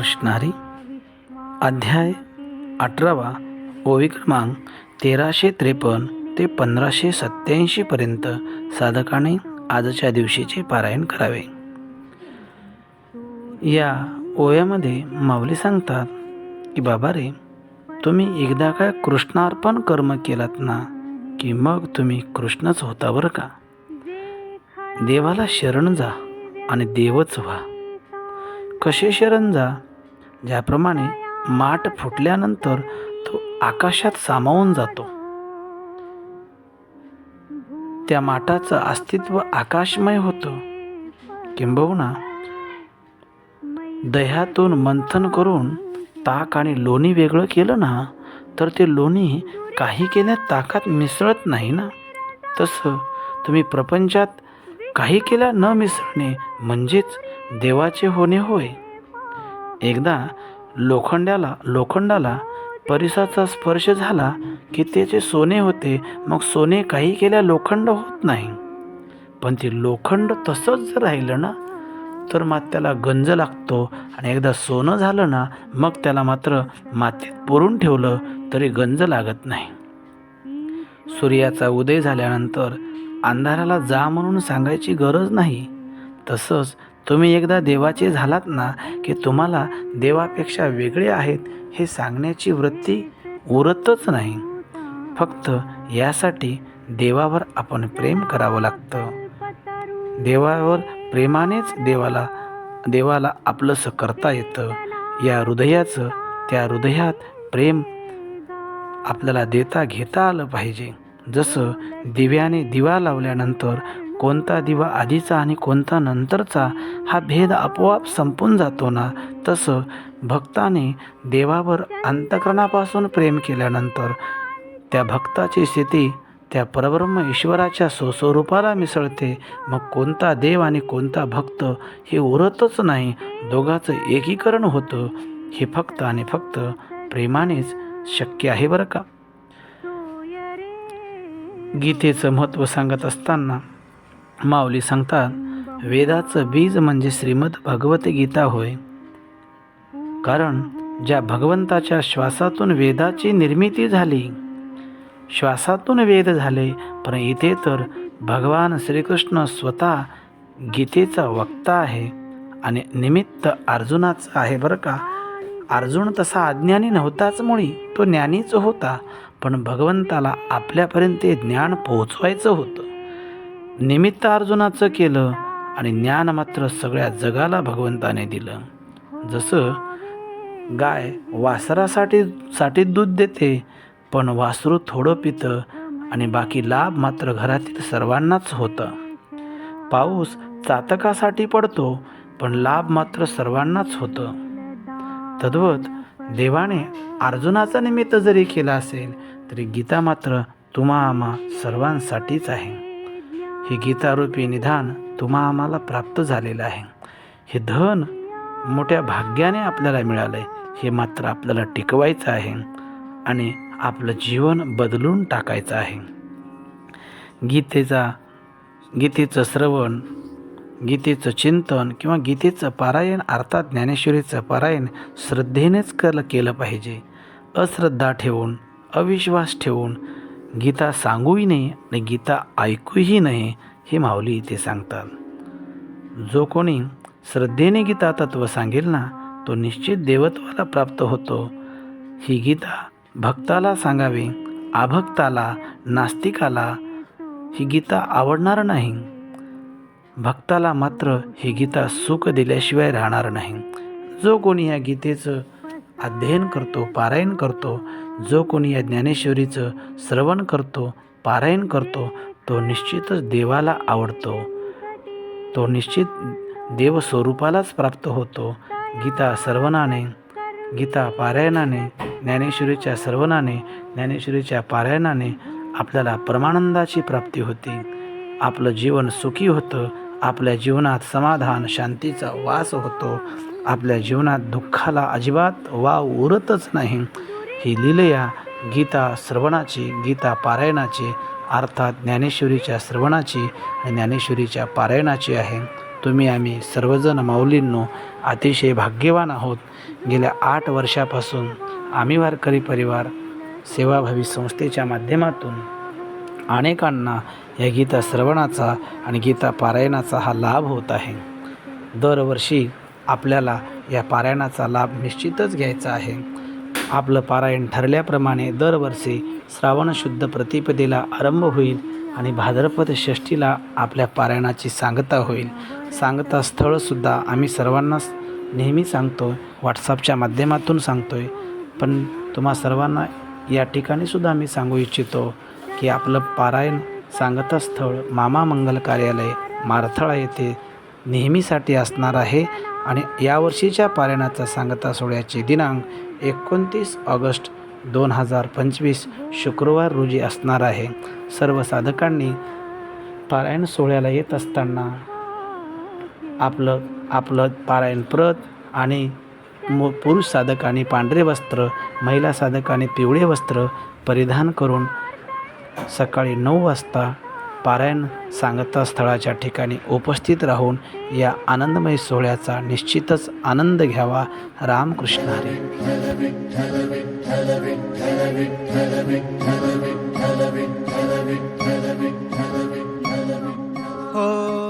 कृष्णारी अध्याय अठरावा ओवी क्रमांक तेराशे त्रेपन्न ते पंधराशे सत्याऐंशीपर्यंत साधकाने आजच्या दिवशीचे पारायण करावे. या ओव्यामध्ये माऊली सांगतात की बाबा रे तुम्ही एकदा काय कृष्णार्पण कर्म केलात ना की मग तुम्ही कृष्णच होता बरं का? देवाला शरण जा आणि देवच व्हा. कसे शरण जा? ज्याप्रमाणे माठ फुटल्यानंतर तो आकाशात सामावून जातो. त्या माठाचं अस्तित्व आकाशमय होतं. किंबहुना दह्यातून मंथन करून ताक आणि लोणी वेगळं केलं ना तर ते लोणी काही केल्या ताकात मिसळत नाही ना? तसं तुम्ही प्रपंचात काही केल्या न मिसळणे म्हणजेच देवाचे होणे होय. एकदा लोखंडाला लोखंडाला परिसाचा स्पर्श झाला की त्याचे सोने होते. मग सोने काही केल्या लोखंड होत नाही. पण ते लोखंड तसंच जर राहिलं ना? तर मग त्याला गंज लागतो आणि एकदा सोनं झालं ना मग त्याला मात्र मातीत पुरून ठेवलं तरी गंज लागत नाही. सूर्याचा उदय झाल्यानंतर अंधाराला जा म्हणून सांगायची गरज नाही. तसंच तुम्ही एकदा देवाचे झालात ना की तुम्हाला देवापेक्षा वेगळे आहेत हे सांगण्याची वृत्ती उरतच नाही. फक्त यासाठी देवावर आपण प्रेम करावं लागतं. देवावर प्रेमानेच देवाला देवाला आपलंसं करता येतं. या हृदयाचं त्या हृदयात प्रेम आपल्याला देता घेता आलं पाहिजे. जसं दिव्याने दिवा लावल्यानंतर कोणता दिवा आधीचा आणि कोणता नंतरचा हा भेद आपोआप संपून जातो ना? तसं भक्ताने देवावर अंतकरणापासून प्रेम केल्यानंतर त्या भक्ताची स्थिती त्या परब्रह्म ईश्वराच्या स्वस्वरूपाला मिसळते. मग कोणता देव आणि कोणता भक्त हे उरतच नाही दोघाचं एकीकरण होतं. हे फक्त आणि फक्त प्रेमानेच शक्य आहे बरं का? गीतेचं महत्त्व सांगत असताना माऊली सांगतात वेदाचं बीज म्हणजे श्रीमद भगवद्गीता होय. कारण ज्या भगवंताच्या श्वासातून वेदाची निर्मिती झाली श्वासातून वेद झाले पण इथे तर भगवान श्रीकृष्ण स्वतः गीतेचा वक्ता आहे आणि निमित्त अर्जुनाचं आहे बरं का. अर्जुन तसा अज्ञानी नव्हताच मुळी तो ज्ञानीच होता पण भगवंताला आपल्यापर्यंत ते ज्ञान पोहोचवायचं होतं. निमित्त अर्जुनाचं केलं आणि ज्ञान मात्र सगळ्या जगाला भगवंताने दिलं. जसं गाय वासरासाठी साठी दूध देते पण वासरू थोडं पितं आणि बाकी लाभ मात्र घरातील सर्वांनाच होतं. पाऊस चातकासाठी पडतो पण लाभ मात्र सर्वांनाच होतं. तद्वत देवाने अर्जुनाचा निमित्त जरी केला असेल तरी गीता मात्र तुम्हा आम्हा सर्वांसाठीच आहे. हे गीतारूपी निधान तुम्हा आम्हाला प्राप्त झालेलं आहे. हे धन मोठ्या भाग्याने आपल्याला मिळालं आहे हे मात्र आपल्याला टिकवायचं आहे आणि आपलं जीवन बदलून टाकायचं आहे. गीतेचा गीतेचं श्रवण गीतेचं चिंतन किंवा गीतेचं पारायण अर्थात ज्ञानेश्वरीचं पारायण श्रद्धेनेच केलं केलं पाहिजे. अश्रद्धा ठेवून अविश्वास ठेवून गीता सांगूही नाही आणि गीता ऐकूही नाही हे माऊली इथे सांगतात. जो कोणी श्रद्धेने गीता तत्व सांगेल ना तो निश्चित देवत्वाला प्राप्त होतो. ही गीता भक्ताला सांगावी अभक्ताला नास्तिकाला ही गीता आवडणार नाही. भक्ताला मात्र ही गीता सुख दिल्याशिवाय राहणार नाही. जो कोणी या गीतेचं अध्ययन करतो पारायण करतो जो कोणी या ज्ञानेश्वरीचं श्रवण करतो पारायण करतो तो निश्चितच देवाला आवडतो. तो निश्चित देवस्वरूपालाच प्राप्त होतो. गीता सर्वनाने गीता पारायणाने ज्ञानेश्वरीच्या सर्वनाने ज्ञानेश्वरीच्या पारायणाने आपल्याला परमानंदाची प्राप्ती होती. आपलं जीवन सुखी होतं आपल्या जीवनात समाधान शांतीचा वास होतो. आपल्या जीवनात दुःखाला अजिबात वाव उरतच नाही. ही लिलया गीता श्रवणाची गीता पारायणाची अर्थात ज्ञानेश्वरीच्या श्रवणाची आणि ज्ञानेश्वरीच्या पारायणाची आहे. तुम्ही आम्ही सर्वजण माऊलींनो अतिशय भाग्यवान आहोत. गेल्या आठ वर्षापासून आम्ही वारकरी परिवार सेवाभावी संस्थेच्या माध्यमातून अनेकांना या गीता श्रवणाचा आणि गीता पारायणाचा हा लाभ होत आहे. दरवर्षी आपल्याला या पारायणाचा लाभ निश्चितच घ्यायचा आहे. आपलं पारायण ठरल्याप्रमाणे दरवर्षी श्रावण शुद्ध प्रतिपदेला आरंभ होईल आणि भाद्रपद षष्टीला आपल्या पारायणाची सांगता होईल. सांगता स्थळसुद्धा आम्ही सर्वांनाच नेहमी सांगतो व्हॉट्सअपच्या माध्यमातून सांगतो आहे पण तुम्हा सर्वांना या ठिकाणीसुद्धा आम्ही सांगू इच्छितो की आपलं पारायण सांगता स्थळ मामा मंगल कार्यालय मारथळा येथे नेहमीसाठी असणार आहे आणि यावर्षीच्या पारायणाचा सांगता सोहळ्याचे दिनांक एकोणतीस ऑगस्ट दोन हजार पंचवीस शुक्रवार रोजी असणार आहे. सर्व साधकांनी पारायण सोहळ्याला येत असताना आपलं आपलं पारायण प्रत आणि मु पुरुष साधकांनी पांढरे वस्त्र महिला साधकांनी पिवळे वस्त्र परिधान करून सकाळी नऊ वाजता पारायण सांगता स्थळाच्या ठिकाणी उपस्थित राहून या आनंदमय सोहळ्याचा निश्चितच आनंद घ्यावा. रामकृष्ण हरे. हो